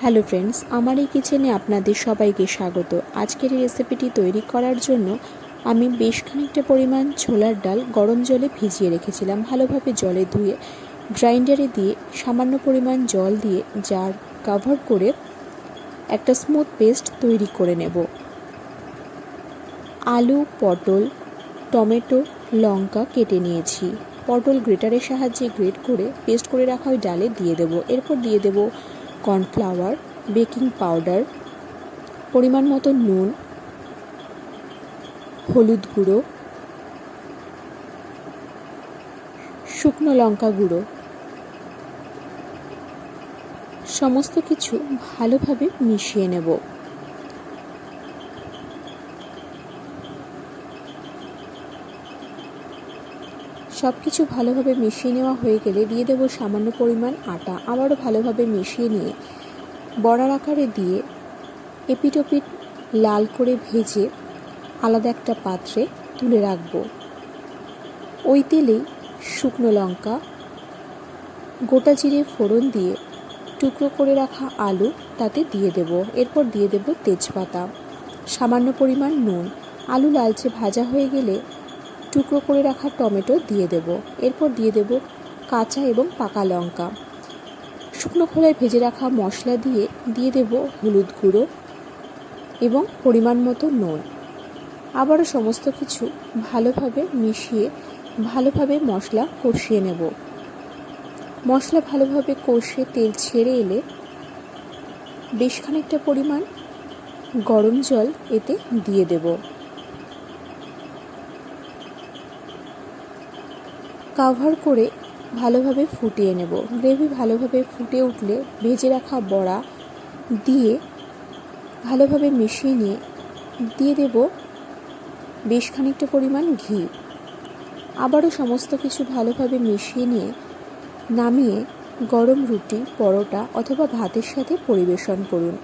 Hello friends, আমার এই কিচেনে আপনাদের সবাইকে স্বাগত। আজকের এই রেসিপিটি তৈরি করার জন্য আমি বেশ খানিকটা পরিমাণ ছোলার ডাল গরম জলে ভিজিয়ে রেখেছিলাম। ভালোভাবে জলে ধুয়ে গ্রাইন্ডারে দিয়ে সামান্য পরিমাণ জল দিয়ে জার কাভার করে একটা স্মুথ পেস্ট তৈরি করে নেব। আলু, পটল, টমেটো, লঙ্কা কেটে নিয়েছি। পটল গ্রেটারের সাহায্যে গ্রেট করে পেস্ট করে রাখা ওই ডালে দিয়ে দেব। এরপর দিয়ে দেব কর্নফ্লাওয়ার, বেকিং পাউডার, পরিমাণ মতো নুন, হলুদ গুঁড়ো, শুকনো লঙ্কা গুঁড়ো, সমস্ত কিছু ভালোভাবে মিশিয়ে নেব। সব কিছু ভালোভাবে মিশিয়ে নেওয়া হয়ে গেলে দিয়ে দেবো সামান্য পরিমাণ আটা। আবারও ভালোভাবে মিশিয়ে নিয়ে বড়ার আকারে দিয়ে এপিটোপিট লাল করে ভেজে আলাদা একটা পাত্রে তুলে রাখব। ওই তেলেই শুকনো লঙ্কা, গোটা জিরে ফোড়ন দিয়ে টুকরো করে রাখা আলু তাতে দিয়ে দেব। এরপর দিয়ে দেব তেজপাতা। সামান্য পরিমাণ নুন। আলু লালচে ভাজা হয়ে গেলে টুকরো করে রাখা টমেটো দিয়ে দেব। এরপর দিয়ে দেব কাঁচা এবং পাকা লঙ্কা। শুকনো খোলায় ভেজে রাখা মশলা দিয়ে দিয়ে দেব হলুদ গুঁড়ো এবং পরিমাণ মতো নুন। আবারও সমস্ত কিছু ভালোভাবে মিশিয়ে ভালোভাবে মশলা কষিয়ে নেব। মশলা ভালোভাবে কষে তেল ছেড়ে এলে বেশ খানিকটা পরিমাণ গরম জল এতে দিয়ে দেবো। কাভার করে ভালোভাবে ফুটিয়ে নেব। গ্রেভি ভালোভাবে ফুটে উঠলে ভেজে রাখা বড়া দিয়ে ভালোভাবে মিশিয়ে নিয়ে দিয়ে দেব বেশ খানিকটা পরিমাণ ঘি। আবারও সমস্ত কিছু ভালোভাবে মিশিয়ে নিয়ে নামিয়ে গরম রুটি, পরোটা অথবা ভাতের সাথে পরিবেশন করুন।